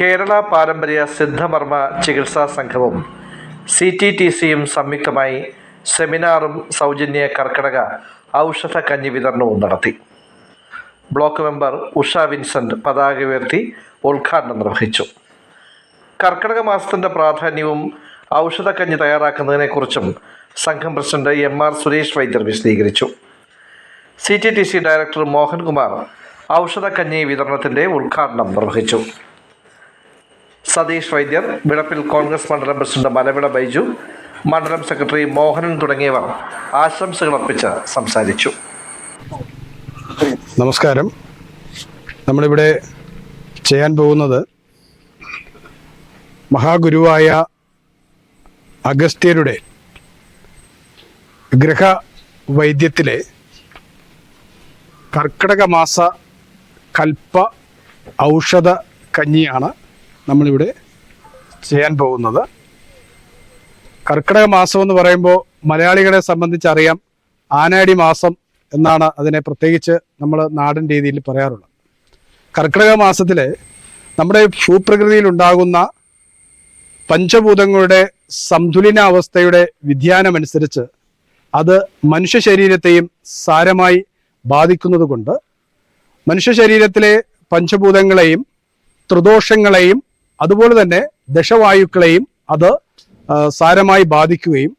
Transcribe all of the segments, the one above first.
കേരള പാരമ്പര്യ സിദ്ധമർമ്മ ചികിത്സാ സംഘവും സി ടി ടി സിയും സംയുക്തമായി സെമിനാറും സൗജന്യ കർക്കിടക ഔഷധ കഞ്ഞി വിതരണവും നടത്തി. ബ്ലോക്ക് മെമ്പർ ഉഷ വിൻസെന്റ് പതാക ഉയർത്തി ഉദ്ഘാടനം നിർവഹിച്ചു. കർക്കിടക മാസത്തിന്റെ പ്രാധാന്യവും ഔഷധ ഔഷധക്കഞ്ഞി തയ്യാറാക്കുന്നതിനെക്കുറിച്ചും സംഘം പ്രസിഡന്റ് എം ആർ സുരേഷ് വൈദ്യർ വിശദീകരിച്ചു. C T T C director Mohankumar ഔഷധ കഞ്ഞി വിതരണത്തിന്റെ ഉദ്ഘാടനം നിർവഹിച്ചു. സതീഷ് വൈദ്യർ വിളപ്പിൽ കോൺഗ്രസ് മണ്ഡലം പ്രസിഡന്റ് മലവിള ബൈജു മണ്ഡലം സെക്രട്ടറി മോഹനൻ തുടങ്ങിയവർ ആശംസകൾ അർപ്പിച്ച് സംസാരിച്ചു. നമസ്കാരം. നമ്മളിവിടെ ചെയ്യാൻ പോകുന്നത് മഹാഗുരുവായ അഗസ്ത്യരുടെ ഗ്രഹ വൈദ്യത്തിലെ കർക്കിടക മാസ കൽപ്പ ഔഷധ കഞ്ഞിയാണ് നമ്മളിവിടെ ചെയ്യാൻ പോകുന്നത്. കർക്കിടക മാസം എന്ന് പറയുമ്പോൾ മലയാളികളെ സംബന്ധിച്ചറിയാം ആനാടി മാസം എന്നാണ് അതിനെ പ്രത്യേകിച്ച് നമ്മൾ നാടൻ രീതിയിൽ പറയാറുള്ളത്. കർക്കിടക മാസത്തിൽ നമ്മുടെ ഭൂപ്രകൃതിയിൽ ഉണ്ടാകുന്ന പഞ്ചഭൂതങ്ങളുടെ സന്തുലിനാവസ്ഥയുടെ വ്യതിയാനമനുസരിച്ച് അത് മനുഷ്യ ശരീരത്തെയും സാരമായി ബാധിക്കുന്നതുകൊണ്ട് മനുഷ്യ ശരീരത്തിലെ പഞ്ചഭൂതങ്ങളെയും ത്രിദോഷങ്ങളെയും അതുപോലെ തന്നെ ദശവായുക്കളെയും അത് സാരമായി ബാധിക്കുകയും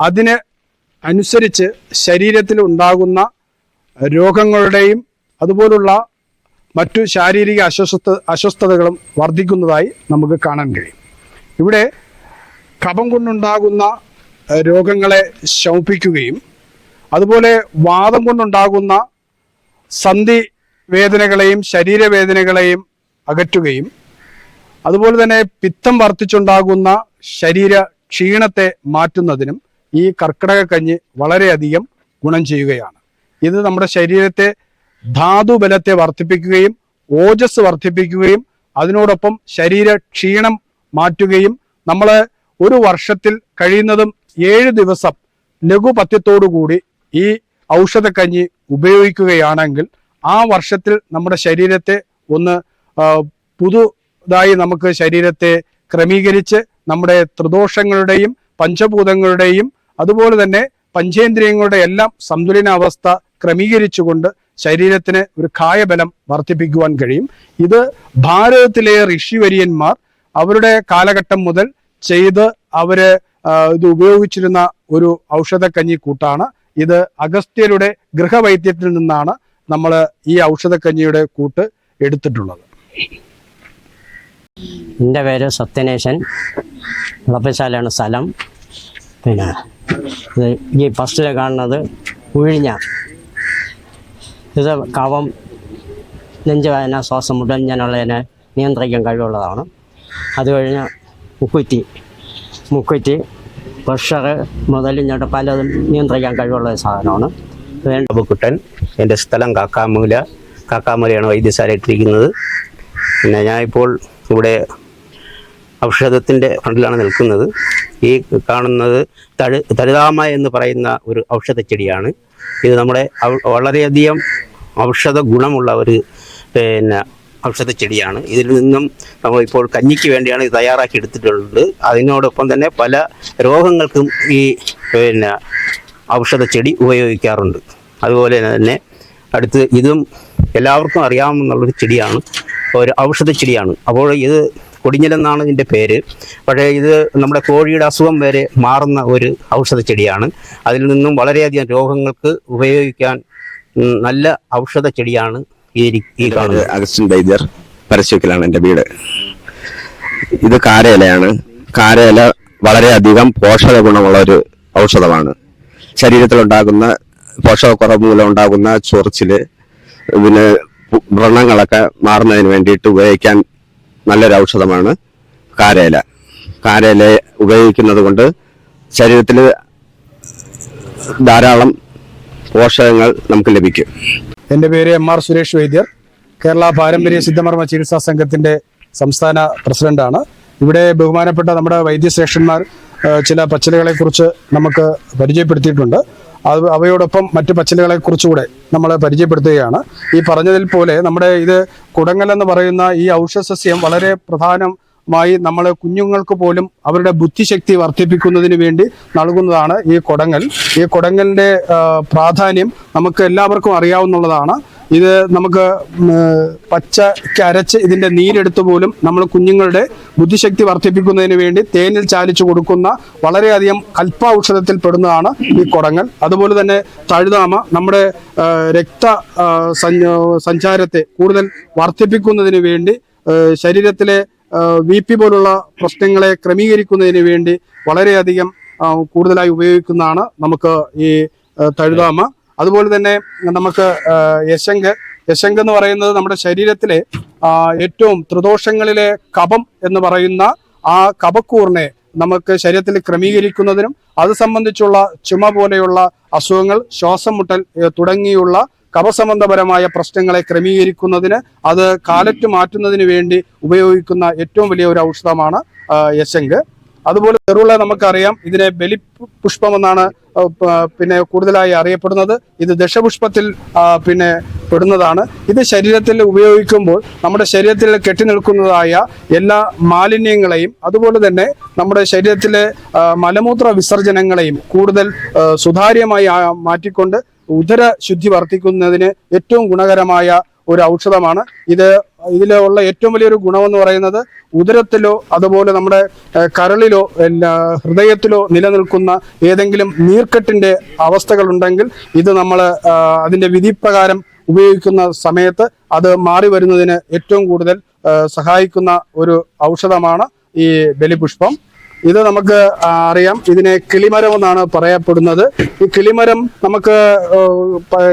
അതിന് അനുസരിച്ച് ശരീരത്തിൽ ഉണ്ടാകുന്ന രോഗങ്ങളുടെയും അതുപോലുള്ള മറ്റു ശാരീരിക അസ്വസ്ഥ അസ്വസ്ഥതകളും വർദ്ധിക്കുന്നതായി നമുക്ക് കാണാൻ കഴിയും. ഇവിടെ കഫം കൊണ്ടുണ്ടാകുന്ന രോഗങ്ങളെ ശമിപ്പിക്കുകയും അതുപോലെ വാദം കൊണ്ടുണ്ടാകുന്ന സന്ധി വേദനകളെയും ശരീരവേദനകളെയും അകറ്റുകയും അതുപോലെ തന്നെ പിത്തം വർദ്ധിച്ചുണ്ടാകുന്ന ശരീര ക്ഷീണത്തെ മാറ്റുന്നതിനും ഈ കർക്കിടക കഞ്ഞി വളരെയധികം ഗുണം ചെയ്യുകയാണ്. ഇത് നമ്മുടെ ശരീരത്തെ ധാതുബലത്തെ വർദ്ധിപ്പിക്കുകയും ഓജസ് വർദ്ധിപ്പിക്കുകയും അതിനോടൊപ്പം ശരീര ക്ഷീണം മാറ്റുകയും നമ്മൾ ഒരു വർഷത്തിൽ കഴിയുന്നതും ഏഴ് ദിവസം ലഘുപഥ്യത്തോടുകൂടി ഈ ഔഷധക്കഞ്ഞി ഉപയോഗിക്കുകയാണെങ്കിൽ ആ വർഷത്തിൽ നമ്മുടെ ശരീരത്തെ ഒന്ന് ആ, പുതുതായി നമുക്ക് ശരീരത്തെ ക്രമീകരിച്ച് നമ്മുടെ ത്രിദോഷങ്ങളുടെയും പഞ്ചഭൂതങ്ങളുടെയും അതുപോലെ തന്നെ പഞ്ചേന്ദ്രിയങ്ങളുടെ എല്ലാം സന്തുലനാവസ്ഥ ക്രമീകരിച്ചുകൊണ്ട് ശരീരത്തിന് ഒരു കായബലം വർദ്ധിപ്പിക്കുവാൻ കഴിയും. ഇത് ഭാരതത്തിലെ ഋഷിവര്യന്മാർ അവരുടെ കാലഘട്ടം മുതൽ ചെയ്ത് അവർ ഇത് ഉപയോഗിച്ചിരുന്ന ഒരു ഔഷധക്കഞ്ഞി കൂട്ടാണ്. ഇത് അഗസ്ത്യരുടെ ഗൃഹവൈദ്യത്തിൽ നിന്നാണ് നമ്മൾ ഈ ഔഷധക്കഞ്ഞിയുടെ കൂട്ട് എടുത്തിട്ടുള്ളത്. എന്റെ പേര് സത്യനേശൻ. വളപ്പശാലയാണ് സ്ഥലം. പിന്നെ ഇത് ഈ ഫസ്റ്റിൽ കാണുന്നത് ഉഴിഞ്ഞ. ഇത് കവം നെഞ്ചുവേദന ശ്വാസം മുട്ടൽ ഇങ്ങനെയുള്ളതിനെ നിയന്ത്രിക്കാൻ കഴിവുള്ളതാണ്. അത് കഴിഞ്ഞ് മുക്കുറ്റി. മുക്കുറ്റി പ്രഷർ മുതൽ പലതും നിയന്ത്രിക്കാൻ കഴിവുള്ള സാധനമാണ്. വേണ്ട ബാബുക്കുട്ടൻ എന്റെ സ്ഥലം കാക്കാമൂല. കാക്കാമൂലയാണ് വൈദ്യശാല ഇട്ടിരിക്കുന്നത് പിന്നെ ഞാനിപ്പോൾ ഇവിടെ ഔഷധത്തിന്റെ ഫ്രണ്ടിലാണ് നിൽക്കുന്നത്. ഈ കാണുന്നത് തഴു തഴുതാമ എന്ന് പറയുന്ന ഒരു ഔഷധ ചെടിയാണ് ഇത് നമ്മുടെ വളരെയധികം ഔഷധ ഗുണമുള്ള ഒരു പിന്നെ ഔഷധ ചെടിയാണ് ഇതിൽ നിന്നും നമ്മൾ ഇപ്പോൾ കഞ്ഞിക്ക് വേണ്ടിയാണ് ഇത് തയ്യാറാക്കി എടുത്തിട്ടുള്ളത്. അതിനോടൊപ്പം തന്നെ പല രോഗങ്ങൾക്കും ഈ പിന്നെ ഔഷധ ചെടി ഉപയോഗിക്കാറുണ്ട്. അതുപോലെ തന്നെ അടുത്ത് ഇതും എല്ലാവർക്കും അറിയാമെന്നുള്ളൊരു ചെടിയാണ്. ഒരു ഔഷധ ചെടിയാണ് അപ്പോൾ ഇത് കൊടിഞ്ഞലെന്നാണ് ഇതിന്റെ പേര്. പക്ഷേ ഇത് നമ്മുടെ കോഴിയുടെ അസുഖം വരെ മാറുന്ന ഒരു ഔഷധ ചെടിയാണ്. അതിൽ നിന്നും വളരെയധികം രോഗങ്ങൾക്ക് ഉപയോഗിക്കാൻ നല്ല ഔഷധ ചെടിയാണ് ഈ കാണുന്നത്. അഗസ്റ്റിൻ വൈദ്യർ പരസ്യത്തിലാണ് എന്റെ വീട്. ഇത് കാരയിലയാണ്. കാരയില വളരെയധികം പോഷക ഗുണമുള്ള ഒരു ഔഷധമാണ്. ശരീരത്തിലുണ്ടാകുന്ന പോഷകക്കുറവ് മൂലം ഉണ്ടാകുന്ന ചൊറിച്ചിൽ പിന്നെ വ്രണങ്ങളൊക്കെ മാറുന്നതിന് വേണ്ടിയിട്ട് ഉപയോഗിക്കാൻ നല്ലൊരു ഔഷധമാണ് കാരയില കാരയില ഉപയോഗിക്കുന്നത് കൊണ്ട് ശരീരത്തിൽ ധാരാളം പോഷകങ്ങൾ നമുക്ക് ലഭിക്കും. എന്റെ പേര് എം ആർ സുരേഷ് വൈദ്യർ. കേരള പാരമ്പര്യ സിദ്ധമർമ്മ ചികിത്സാ സംഘത്തിന്റെ സംസ്ഥാന പ്രസിഡന്റാണ്. ഇവിടെ ബഹുമാനപ്പെട്ട നമ്മുടെ വൈദ്യശ്രേഷ്ഠന്മാർ ചില പച്ചിലകളെക്കുറിച്ച് നമുക്ക് പരിചയപ്പെടുത്തിയിട്ടുണ്ട്. അത് അവയോടൊപ്പം മറ്റ് പച്ചിലകളെ കുറിച്ചുകൂടെ നമ്മൾ പരിചയപ്പെടുത്തുകയാണ്. ഈ പറഞ്ഞതിൽ പോലെ നമ്മുടെ ഇത് കുടങ്ങൽ എന്ന് പറയുന്ന ഈ ഔഷധ വളരെ വളരെ പ്രധാനമായി നമ്മൾ കുഞ്ഞുങ്ങൾക്ക് പോലും അവരുടെ ബുദ്ധിശക്തി വർദ്ധിപ്പിക്കുന്നതിന് വേണ്ടി നൽകുന്നതാണ് ഈ കുടങ്ങൽ. ഈ കൊടങ്ങലിന്റെ പ്രാധാന്യം നമുക്ക് എല്ലാവർക്കും അറിയാവുന്നതാണ്. ഇത് നമുക്ക് പച്ച പച്ചയ്ക്ക് അരച്ച് ഇതിന്റെ നീരെടുത്ത് പോലും നമ്മൾ കുഞ്ഞുങ്ങളുടെ ബുദ്ധിശക്തി വർദ്ധിപ്പിക്കുന്നതിന് വേണ്ടി തേനിൽ ചാലിച്ചു കൊടുക്കുന്ന വളരെയധികം കൽപ്പ ഔഷധത്തിൽ പെടുന്നതാണ് ഈ കുടങ്ങൾ അതുപോലെ തന്നെ തഴുതാമ നമ്മുടെ രക്ത സഞ്ചാരത്തെ കൂടുതൽ വർദ്ധിപ്പിക്കുന്നതിന് വേണ്ടി ശരീരത്തിലെ വി പി പോലുള്ള പ്രശ്നങ്ങളെ ക്രമീകരിക്കുന്നതിന് വേണ്ടി വളരെയധികം കൂടുതലായി ഉപയോഗിക്കുന്നതാണ് നമുക്ക് ഈ തഴുതാമ. അതുപോലെ തന്നെ നമുക്ക് യശങ്ക്. യശങ്ക് എന്ന് പറയുന്നത് നമ്മുടെ ശരീരത്തിലെ ഏറ്റവും ത്രിദോഷങ്ങളിലെ കപം എന്ന് പറയുന്ന ആ കപക്കൂറിനെ നമുക്ക് ശരീരത്തിൽ ക്രമീകരിക്കുന്നതിനും അത് സംബന്ധിച്ചുള്ള ചുമ പോലെയുള്ള അസുഖങ്ങൾ ശ്വാസം മുട്ടൽ തുടങ്ങിയുള്ള കപസംബന്ധപരമായ പ്രശ്നങ്ങളെ ക്രമീകരിക്കുന്നതിന് അത് കാലറ്റ് മാറ്റുന്നതിന് വേണ്ടി ഉപയോഗിക്കുന്ന ഏറ്റവും വലിയ ഒരു ഔഷധമാണ് യശങ്ക്. അതുപോലെ ചെറുള്ള നമുക്കറിയാം ഇതിനെ ബലി പുഷ്പം എന്നാണ് പിന്നെ കൂടുതലായി അറിയപ്പെടുന്നത്. ഇത് ദശപുഷ്പത്തിൽ പിന്നെ പെടുന്നതാണ്. ഇത് ശരീരത്തിൽ ഉപയോഗിക്കുമ്പോൾ നമ്മുടെ ശരീരത്തിൽ കെട്ടി നിൽക്കുന്നതായ എല്ലാ മാലിന്യങ്ങളെയും അതുപോലെ തന്നെ നമ്മുടെ ശരീരത്തിലെ മലമൂത്ര വിസർജനങ്ങളെയും കൂടുതൽ സുതാര്യമായി മാറ്റിക്കൊണ്ട് ഉദര ശുദ്ധി വർദ്ധിക്കുന്നതിന് ഏറ്റവും ഗുണകരമായ ഒരു ഔഷധമാണ് ഇത്. ഇതിലുള്ള ഏറ്റവും വലിയൊരു ഗുണമെന്ന് പറയുന്നത് ഉദരത്തിലോ അതുപോലെ നമ്മുടെ കരളിലോ ഹൃദയത്തിലോ നിലനിൽക്കുന്ന ഏതെങ്കിലും നീർക്കെട്ടിന്റെ അവസ്ഥകൾ ഉണ്ടെങ്കിൽ ഇത് നമ്മൾ അതിന്റെ വിധിപ്രകാരം ഉപയോഗിക്കുന്ന സമയത്ത് അത് മാറി വരുന്നതിന് ഏറ്റവും കൂടുതൽ സഹായിക്കുന്ന ഒരു ഔഷധമാണ് ഈ ബലിപുഷ്പം. ഇത് നമുക്ക് അറിയാം. ഇതിനെ കിളിമരം എന്നാണ് പറയപ്പെടുന്നത്. ഈ കിളിമരം നമുക്ക്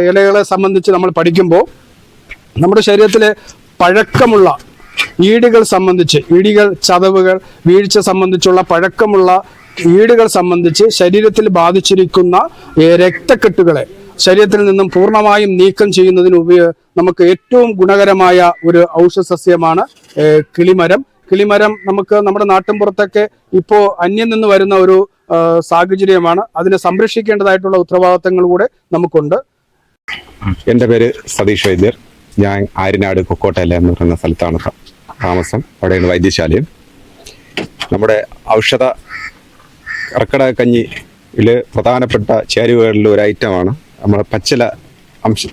ഇലകളെ സംബന്ധിച്ച് നമ്മൾ പഠിക്കുമ്പോൾ നമ്മുടെ ശരീരത്തിലെ പഴക്കമുള്ള ഈടുകൾ സംബന്ധിച്ച് ഇടികൾ ചതവുകൾ വീഴ്ച സംബന്ധിച്ചുള്ള പഴക്കമുള്ള ഈടുകൾ സംബന്ധിച്ച് ശരീരത്തിൽ ബാധിച്ചിരിക്കുന്ന രക്തക്കെട്ടുകളെ ശരീരത്തിൽ നിന്നും പൂർണമായും നീക്കം ചെയ്യുന്നതിന് ഉപയോഗ നമുക്ക് ഏറ്റവും ഗുണകരമായ ഒരു ഔഷധസസ്യമാണ് കിളിമരം. കിളിമരം നമുക്ക് നമ്മുടെ നാട്ടിൻപുറത്തൊക്കെ ഇപ്പോൾ അന്യം നിന്ന് വരുന്ന ഒരു സാഹചര്യമാണ്. അതിനെ സംരക്ഷിക്കേണ്ടതായിട്ടുള്ള ഉത്തരവാദിത്തങ്ങൾ കൂടെ നമുക്കുണ്ട്. എന്റെ പേര് സതീഷ് വൈദ്യർ. ഞാൻ ആര്യനാട് കൊക്കോട്ടയില എന്ന് പറയുന്ന സ്ഥലത്താണ് താമസം. അവിടെയാണ് വൈദ്യശാലയും. നമ്മുടെ ഔഷധ കർക്കിടക കഞ്ഞിയിൽ പ്രധാനപ്പെട്ട ചേരുവകളിൽ ഒരു ഐറ്റമാണ്. നമ്മുടെ പച്ചില അംശ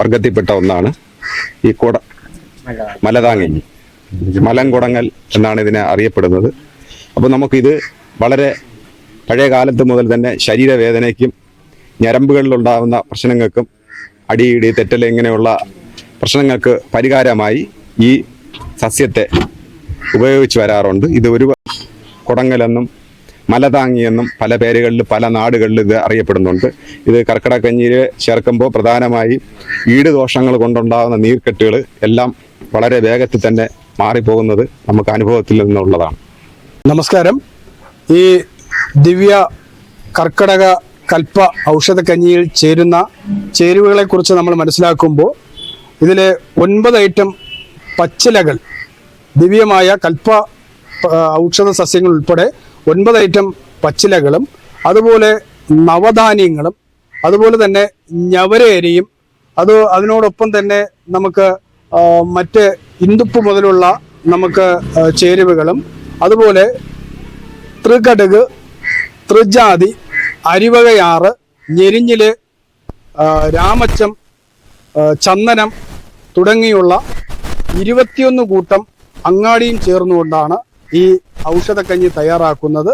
വർഗത്തിൽപ്പെട്ട ഒന്നാണ്. ഈ കുട മലതാങ്ങി മലങ്കുടങ്ങൽ എന്നാണ് ഇതിനെ അറിയപ്പെടുന്നത്. അപ്പോൾ നമുക്കിത് വളരെ പഴയ കാലത്ത് മുതൽ തന്നെ ശരീരവേദനയ്ക്കും ഞരമ്പുകളിലുണ്ടാകുന്ന പ്രശ്നങ്ങൾക്കും അടിയിടി തെറ്റൽ ഇങ്ങനെയുള്ള പ്രശ്നങ്ങൾക്ക് പരിഹാരമായി ഈ സസ്യത്തെ ഉപയോഗിച്ച് വരാറുണ്ട്. ഇത് ഒരു കുടങ്ങലെന്നും മലതാങ്ങിയെന്നും പല പേരുകളിൽ പല നാടുകളിൽ ഇത് അറിയപ്പെടുന്നുണ്ട്. ഇത് കർക്കിടക്കഞ്ഞിയിൽ ചേർക്കുമ്പോൾ പ്രധാനമായി ഈട് ദോഷങ്ങൾ കൊണ്ടുണ്ടാകുന്ന നീർക്കെട്ടുകൾ എല്ലാം വളരെ വേഗത്തിൽ തന്നെ മാറിപ്പോകുന്നത് നമുക്ക് അനുഭവത്തിൽ നിന്നുള്ളതാണ്. നമസ്കാരം. ഈ ദിവ്യ കർക്കിടക കൽപ്പ ഔഷധക്കഞ്ഞിയിൽ ചേരുന്ന ചേരുവകളെ കുറിച്ച് നമ്മൾ മനസ്സിലാക്കുമ്പോൾ ഇതിലെ ഒൻപത് ഐറ്റം പച്ചിലകൾ ദിവ്യമായ കൽപ്പ ഔഷധ സസ്യങ്ങൾ ഉൾപ്പെടെ ഒൻപത് ഐറ്റം പച്ചിലകളും അതുപോലെ നവധാന്യങ്ങളും അതുപോലെ തന്നെ ഞവരയരിയും അത് അതിനോടൊപ്പം തന്നെ നമുക്ക് മറ്റ് ഇന്ദുപ്പ് മുതലുള്ള നമുക്ക് ചേരുവകളും അതുപോലെ തൃകടുക് തൃജാതി അരിവകയാറ് ഞെരിഞ്ഞിൽ രാമച്ചം ചന്ദനം തുടങ്ങിയുള്ള ഇരുപത്തിയൊന്ന് കൂട്ടം അങ്ങാടിയും ചേർന്നുകൊണ്ടാണ് ഈ ഔഷധക്കഞ്ഞി തയ്യാറാക്കുന്നത്.